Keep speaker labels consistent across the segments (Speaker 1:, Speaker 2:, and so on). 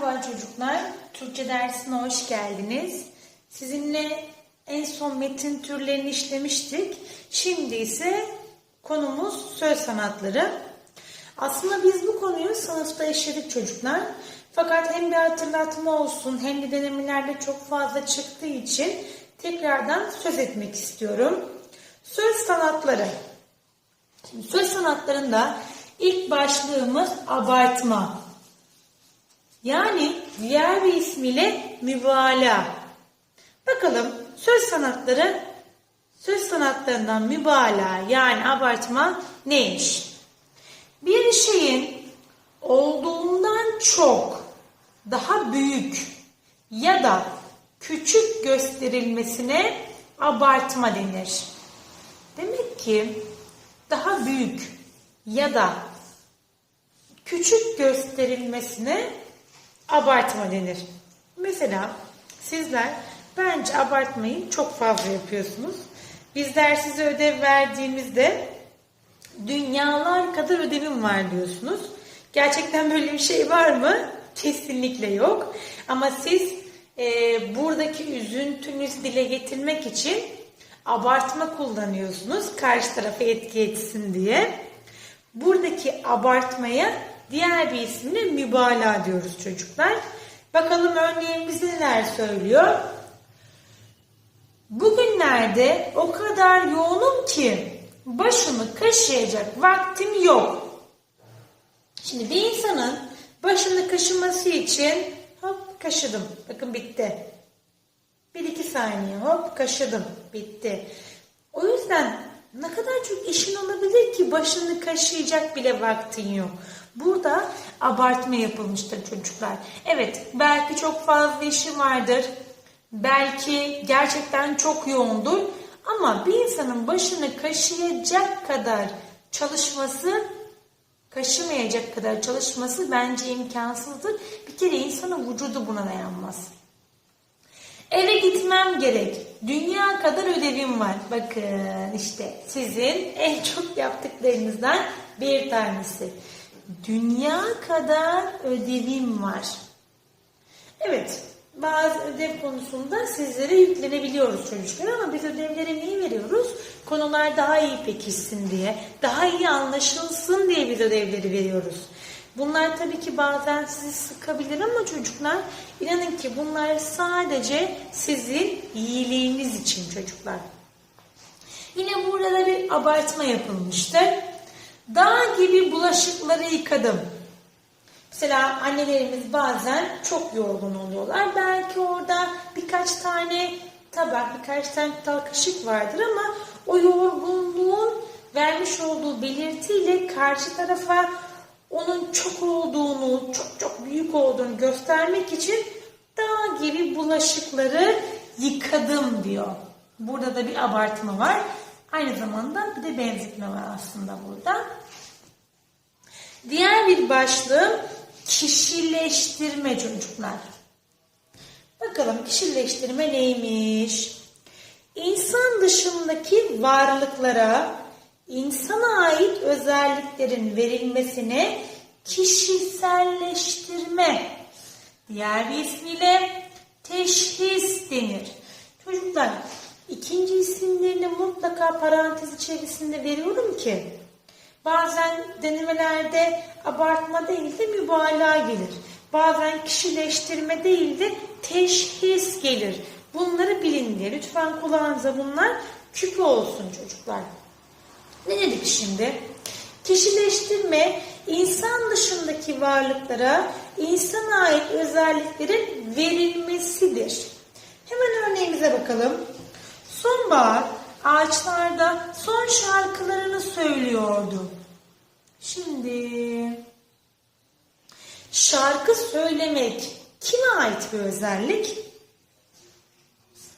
Speaker 1: Merhaba çocuklar, Türkçe dersine hoş geldiniz. Sizinle en son metin türlerini işlemiştik. Şimdi ise konumuz söz sanatları. Aslında biz bu konuyu sınıfta işledik çocuklar. Fakat hem bir hatırlatma olsun hem de denemelerde çok fazla çıktığı için tekrardan söz etmek istiyorum. Söz sanatları. Şimdi söz sanatlarında ilk başlığımız abartma. Yani diğer bir ismiyle mübalağa. Bakalım söz sanatları söz sanatlarından mübalağa yani abartma neymiş? Bir şeyin olduğundan çok daha büyük ya da küçük gösterilmesine abartma denir. Demek ki daha büyük ya da küçük gösterilmesine abartma denir. Mesela sizler bence abartmayı çok fazla yapıyorsunuz. Bizler size ödev verdiğimizde dünyalar kadar ödevim var diyorsunuz. Gerçekten böyle bir şey var mı? Kesinlikle yok. Ama siz e, buradaki üzüntünüzü dile getirmek için abartma kullanıyorsunuz. Karşı tarafa etki etsin diye. Buradaki abartmaya diğer bir isimle mübalağa diyoruz çocuklar. Bakalım örneğimizde neler söylüyor. Bugünlerde o kadar yoğunum ki başımı kaşıyacak vaktim yok. Şimdi bir insanın başını kaşıması için hop kaşıdım. Bakın bitti. Bir iki saniye hop kaşıdım. Bitti. O yüzden ne kadar çok işin olabilir ki başını kaşıyacak bile vaktin yok. Burada abartma yapılmıştır çocuklar. Evet belki çok fazla işi vardır. Belki gerçekten çok yoğundur. Ama bir insanın başını kaşıyacak kadar çalışması, kaşımayacak kadar çalışması bence imkansızdır. Bir kere insanın vücudu buna dayanmaz. Eve gitmem gerek. Dünya kadar ödevim var. Bakın işte sizin en çok yaptıklarınızdan bir tanesi. Dünya kadar ödevim var. Evet, bazı ödev konusunda sizlere yüklenebiliyoruz çocuklar ama biz ödevlere neyi veriyoruz? Konular daha iyi pekişsin diye, daha iyi anlaşılsın diye biz ödevleri veriyoruz. Bunlar tabii ki bazen sizi sıkabilir ama çocuklar inanın ki bunlar sadece sizin iyiliğiniz için çocuklar. Yine burada da bir abartma yapılmıştır. Dağ gibi bulaşıkları yıkadım. Mesela annelerimiz bazen çok yorgun oluyorlar. Belki orada birkaç tane tabak, birkaç tane kaşık vardır ama o yorgunluğun vermiş olduğu belirtiyle karşı tarafa onun çok olduğunu, çok çok büyük olduğunu göstermek için dağ gibi bulaşıkları yıkadım diyor. Burada da bir abartma var. Aynı zamanda bir de benzetme var aslında burada. Diğer bir başlığım kişileştirme çocuklar. Bakalım kişileştirme neymiş? İnsan dışındaki varlıklara insana ait özelliklerin verilmesine kişiselleştirme. Diğer bir ismiyle teşhis denir. Çocuklar ikinci isimlerini mutlaka parantez içerisinde veriyorum ki bazen denemelerde abartma değil de mübalağa gelir. Bazen kişileştirme değil de teşhis gelir. Bunları bilin diye. Lütfen kulağınıza bunlar küpe olsun çocuklar. Ne dedik şimdi? Kişileştirme insan dışındaki varlıklara insana ait özelliklerin verilmesidir. Hemen örneğimize bakalım. Sonbahar ağaçlarda son şarkılarını söylüyordu. Şimdi şarkı söylemek kime ait bir özellik?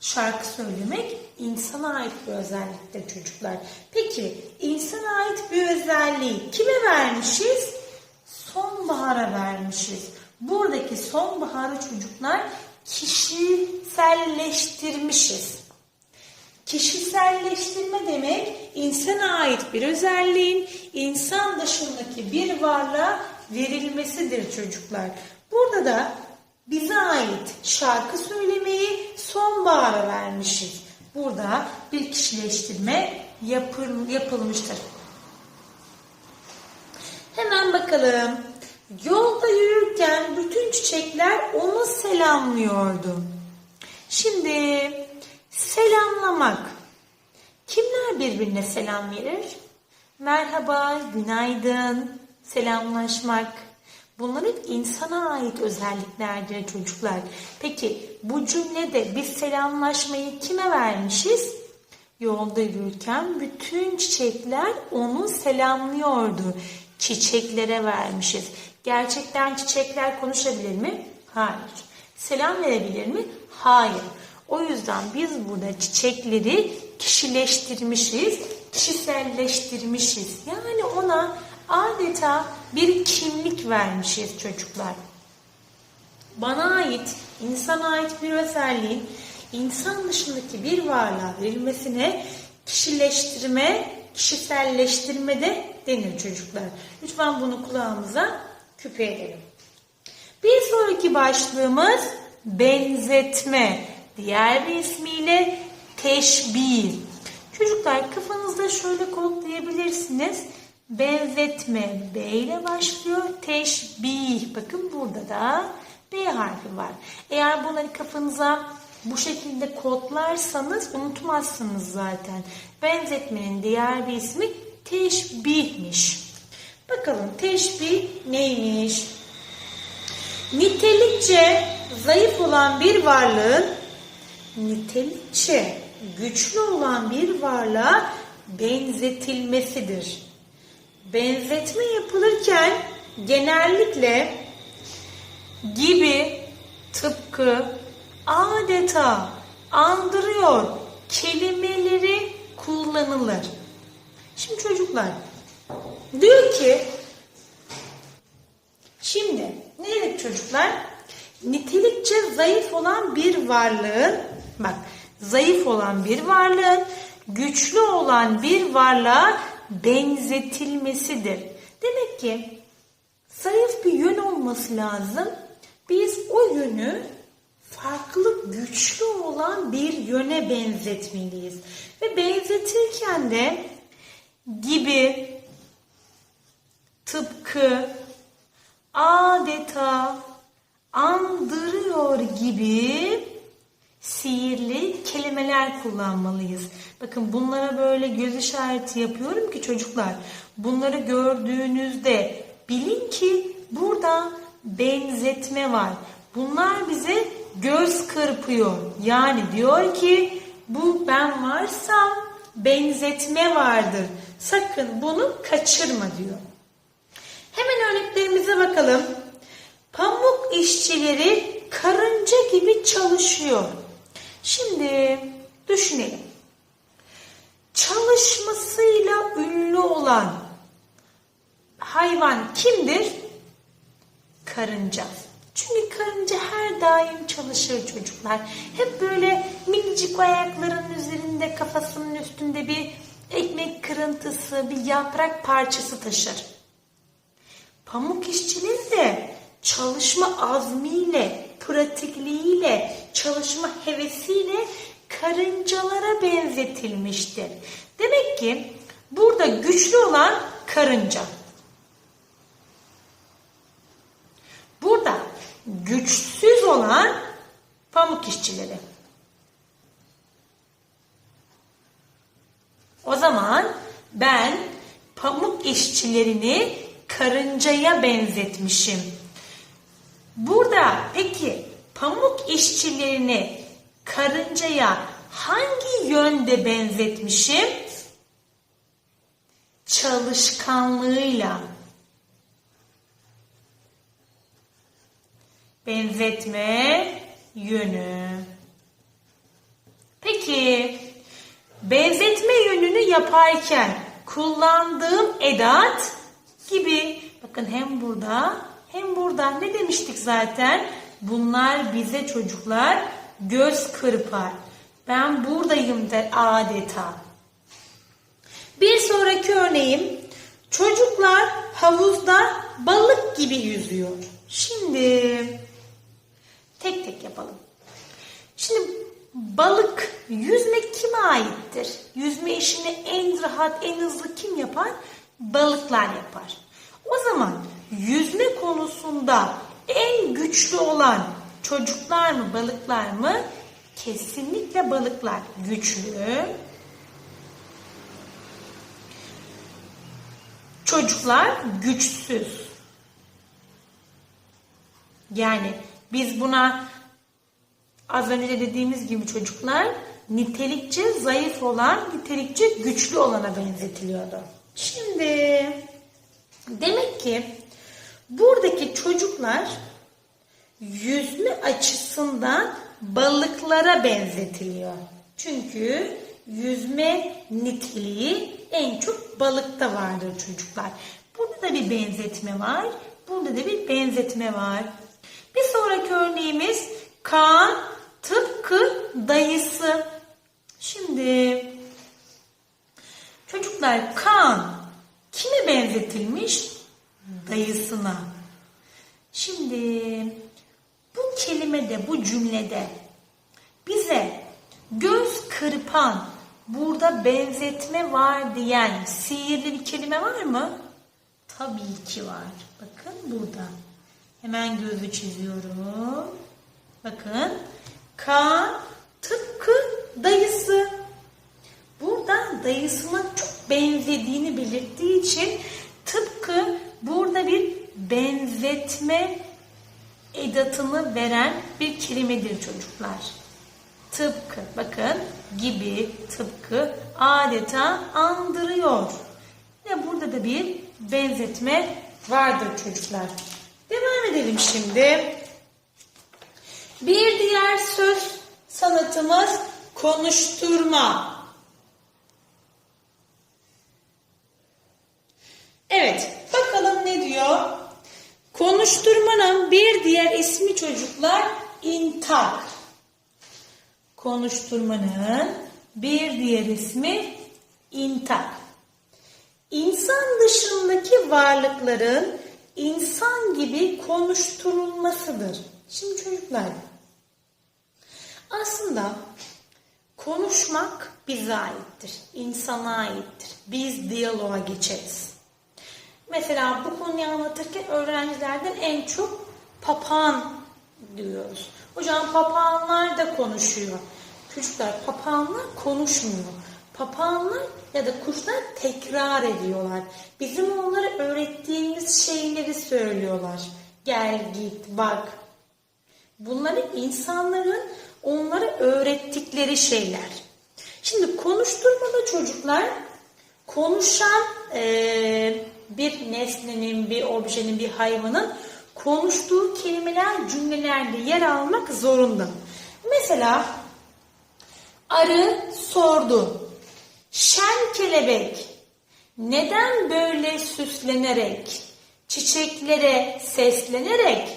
Speaker 1: Şarkı söylemek insana ait bir özelliktir çocuklar. Peki insana ait bir özelliği kime vermişiz? Sonbahara vermişiz. Buradaki sonbaharı çocuklar kişiselleştirmişiz. Kişiselleştirme demek insana ait bir özelliğin insan dışındaki bir varlığa verilmesidir çocuklar. Burada da bize ait şarkı söylemeyi sonbahara vermişiz. Burada bir kişileştirme yapılmıştır. Hemen bakalım. Yolda yürürken bütün çiçekler onu selamlıyordu. Şimdi selamlamak. Kimler birbirine selam verir? Merhaba, günaydın, selamlaşmak. Bunlar hep insana ait özelliklerdir çocuklar. Peki bu cümlede biz selamlaşmayı kime vermişiz? Yolda yürürken bütün çiçekler onu selamlıyordu. Çiçeklere vermişiz. Gerçekten çiçekler konuşabilir mi? Hayır. Selam verebilir mi? Hayır. O yüzden biz burada çiçekleri kişileştirmişiz, kişiselleştirmişiz. Yani ona adeta bir kimlik vermişiz çocuklar. Bana ait, insana ait bir özelliğin insan dışındaki bir varlığa verilmesine kişileştirme, kişiselleştirme de denir çocuklar. Lütfen bunu kulağımıza küpe edelim. Bir sonraki başlığımız benzetme. Diğer bir ismiyle teşbih. Çocuklar kafanızda şöyle kodlayabilirsiniz. Benzetme B ile başlıyor. Teşbih. Bakın burada da B harfi var. Eğer bunları kafanıza bu şekilde kodlarsanız unutmazsınız zaten. Benzetmenin diğer bir ismi teşbihmiş. Bakalım teşbih neymiş? Nitelikçe zayıf olan bir varlığın nitelikçe güçlü olan bir varlığa benzetilmesidir. Benzetme yapılırken genellikle gibi, tıpkı, adeta, andırıyor kelimeleri kullanılır. Şimdi çocuklar diyor ki şimdi ne dedik çocuklar? Nitelikçe zayıf olan bir varlığın bak zayıf olan bir varlığın güçlü olan bir varlığa benzetilmesidir. Demek ki zayıf bir yön olması lazım. Biz o yönü farklı güçlü olan bir yöne benzetmeliyiz. Ve benzetirken de gibi, tıpkı, adeta, andırıyor gibi sihirli kelimeler kullanmalıyız. Bakın bunlara böyle göz işareti yapıyorum ki çocuklar bunları gördüğünüzde bilin ki burada benzetme var. Bunlar bize göz kırpıyor. Yani diyor ki bu ben varsam benzetme vardır. Sakın bunu kaçırma diyor. Hemen örneklerimize bakalım. Pamuk işçileri karınca gibi çalışıyor. Şimdi düşünelim. Çalışmasıyla ünlü olan hayvan kimdir? Karınca. Çünkü karınca her daim çalışır çocuklar. Hep böyle minicik ayakların üzerinde kafasının üstünde bir ekmek kırıntısı, bir yaprak parçası taşır. Pamuk işçileri de çalışma azmiyle, pratikliğiyle, çalışma hevesiyle karıncalara benzetilmiştir. Demek ki burada güçlü olan karınca. Burada güçsüz olan pamuk işçileri. O zaman ben pamuk işçilerini karıncaya benzetmişim. Burada peki pamuk işçilerini karıncaya hangi yönde benzetmişim? Çalışkanlığıyla. Benzetme yönü. Peki benzetme yönünü yaparken kullandığım edat gibi bakın hem burada hem burada ne demiştik zaten? Bunlar bize çocuklar göz kırpar. Ben buradayım der adeta. Bir sonraki örneğim çocuklar havuzda balık gibi yüzüyor. Şimdi tek tek yapalım. Şimdi balık yüzmek kime aittir? Yüzme işini en rahat, en hızlı kim yapar? Balıklar yapar. O zaman yüzme konusunda en güçlü olan çocuklar mı, balıklar mı? Kesinlikle balıklar güçlü. Çocuklar güçsüz. Yani biz buna az önce de dediğimiz gibi çocuklar nitelikçe zayıf olan, nitelikçe güçlü olana benzetiliyordu. Şimdi demek ki buradaki çocuklar yüzme açısından balıklara benzetiliyor. Çünkü yüzme niteliği en çok balıkta vardır çocuklar. Burada da bir benzetme var. Burada da bir benzetme var. Bir sonraki örneğimiz Kaan tıpkı dayısı. Şimdi çocuklar Kaan kime benzetilmiş? Dayısına. Şimdi bu kelimede, bu cümlede bize göz kırpan, burada benzetme var diyen sihirli bir kelime var mı? Tabii ki var. Bakın burada. Hemen gözü çiziyorum. Bakın. Kaan tıpkı dayısı. Burada dayısına çok benzediğini belirttiği için tıpkı burada bir benzetme edatını veren bir kelimedir çocuklar. Tıpkı bakın gibi tıpkı adeta andırıyor. Ve burada da bir benzetme vardır çocuklar. Devam edelim şimdi. Bir diğer söz sanatımız konuşturma. Evet, bakalım ne diyor? Konuşturmanın bir diğer ismi çocuklar intak. Konuşturmanın bir diğer ismi intak. İnsan dışındaki varlıkların insan gibi konuşturulmasıdır. Şimdi çocuklar aslında konuşmak bize aittir, insana aittir. Biz diyaloğa geçeriz. Mesela bu konuyu anlatırken öğrencilerden en çok papağan diyoruz. Hocam papağanlar da konuşuyor. Çocuklar papağanlar konuşmuyor. Papağanlar ya da kuşlar tekrar ediyorlar. Bizim onlara öğrettiğimiz şeyleri söylüyorlar. Gel git bak. Bunları insanların onlara öğrettikleri şeyler. Şimdi konuşturmada çocuklar konuşan e, bir nesnenin, bir objenin, bir hayvanın konuştuğu kelimeler cümlelerde yer almak zorunda. Mesela arı sordu. Şen kelebek neden böyle süslenerek, çiçeklere seslenerek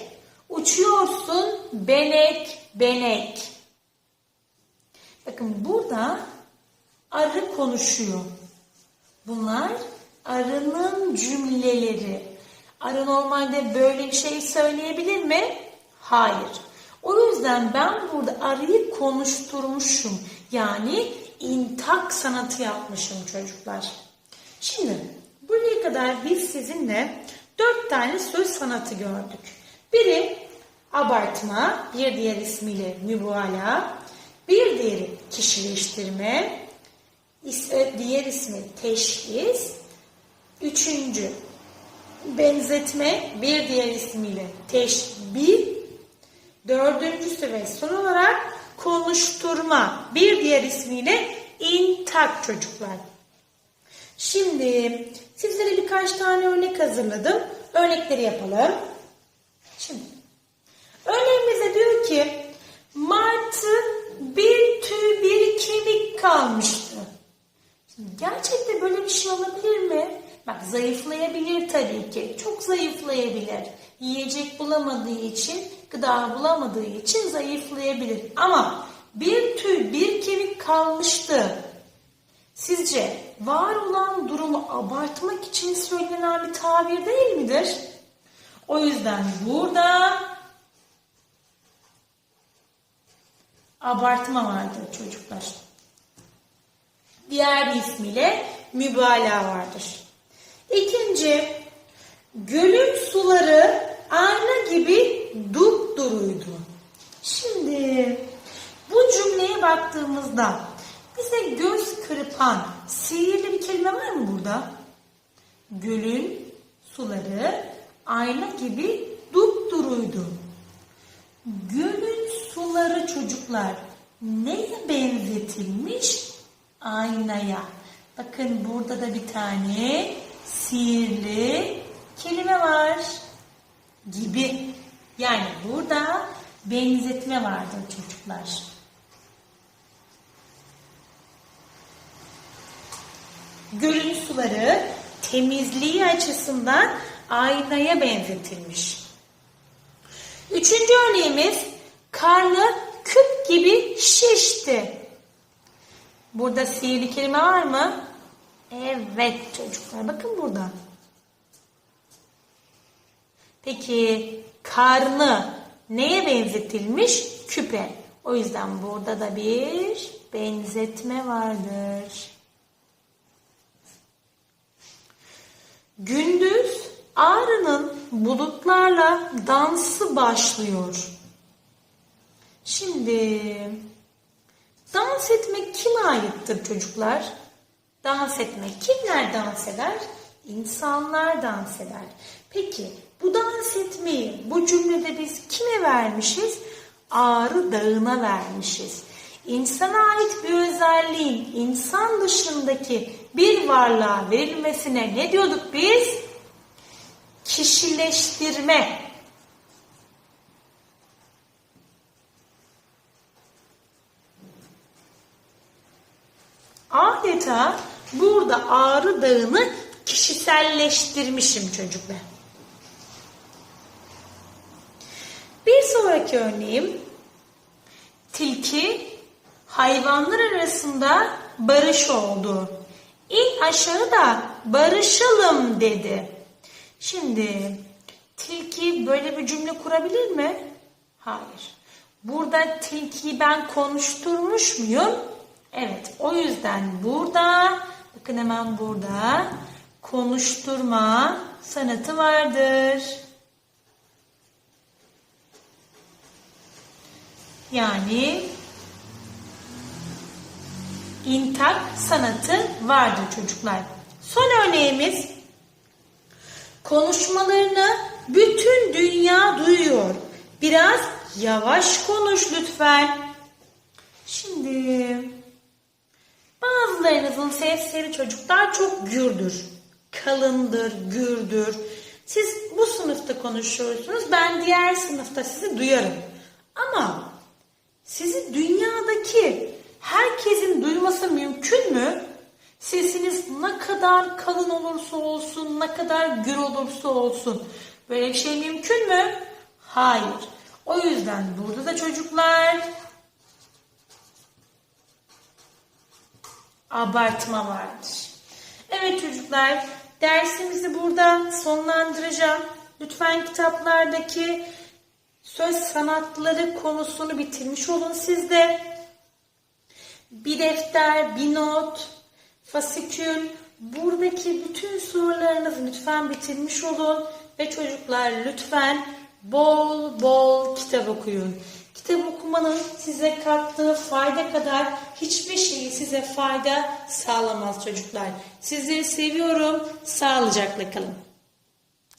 Speaker 1: uçuyorsun benek benek? Bakın burada arı konuşuyor. Bunlar arının cümleleri. Arı normalde böyle bir şey söyleyebilir mi? Hayır. O yüzden ben burada arıyı konuşturmuşum. Yani intak sanatı yapmışım çocuklar. Şimdi buraya kadar biz sizinle dört tane söz sanatı gördük. Biri abartma, bir diğer ismiyle mübalağa, bir diğeri kişileştirme, diğer ismi teşhis, üçüncü benzetme, bir diğer ismiyle teşbih, dördüncüsü ve son olarak konuşturma, bir diğer ismiyle intak çocuklar. Şimdi sizlere birkaç tane örnek hazırladım. Örnekleri yapalım. Şimdi örneğimizde diyor ki Martı bir tüy bir kemik kalmıştı. Şimdi gerçekten böyle bir şey olabilir mi? Bak zayıflayabilir tabii ki. Çok zayıflayabilir. Yiyecek bulamadığı için, gıda bulamadığı için zayıflayabilir. Ama bir tüy, bir kemik kalmıştı. Sizce var olan durumu abartmak için söylenen bir tabir değil midir? O yüzden burada abartma vardır çocuklar. Diğer bir ismiyle mübalağa vardır. İkinci, gölün suları ayna gibi dupduruydu. Şimdi bu cümleye baktığımızda bize göz kırpan sihirli bir kelime var mı burada? Gölün suları ayna gibi dupduruydu. Gölün suları çocuklar neye benzetilmiş? Aynaya. Bakın burada da bir tane sihirli kelime var. Gibi. Yani burada benzetme vardır çocuklar. Gölün suları temizliği açısından aynaya benzetilmiş. Üçüncü örneğimiz karnı küp gibi şişti. Burada sihirli kelime var mı? Evet çocuklar bakın burada. Peki karnı neye benzetilmiş? Küpe. O yüzden burada da bir benzetme vardır. Gündüz Ağrı'nın bulutlarla dansı başlıyor. Şimdi dans etmek kime aittir çocuklar? Dans etmek kimler dans eder? İnsanlar dans eder. Peki bu dans etmeyi bu cümlede biz kime vermişiz? Ağrı Dağı'na vermişiz. İnsana ait bir özelliğin insan dışındaki bir varlığa verilmesine ne diyorduk biz? Kişileştirme. Adeta burada Ağrı Dağı'nı kişiselleştirmişim çocuklar. Bir sonraki örneğim tilki hayvanlar arasında barış oldu. İn aşağı da barışalım dedi. Şimdi tilki böyle bir cümle kurabilir mi? Hayır. Burada tilkiyi ben konuşturmuş muyum? Evet. O yüzden burada bakın hemen burada konuşturma sanatı vardır. Yani intak sanatı vardır çocuklar. Son örneğimiz konuşmalarını bütün dünya duyuyor. Biraz yavaş konuş lütfen. Şimdi bazılarınızın sesleri çocuklar çok gürdür. Kalındır, gürdür. Siz bu sınıfta konuşuyorsunuz. Ben diğer sınıfta sizi duyarım. Ama sizi dünyadaki herkesin duyması mümkün mü? Sesiniz ne kadar kalın olursa olsun, ne kadar gür olursa olsun. Böyle bir şey mümkün mü? Hayır. O yüzden burada da çocuklar abartma vardır. Evet çocuklar, dersimizi burada sonlandıracağım. Lütfen kitaplardaki söz sanatları konusunu bitirmiş olun siz de. Bir defter, bir not, fasikül, buradaki bütün sorularınızı lütfen bitirmiş olun. Ve çocuklar lütfen bol bol kitap okuyun. Kitap okumanın size kattığı fayda kadar hiçbir şeyi size fayda sağlamaz çocuklar. Sizleri seviyorum. Sağlıcakla kalın.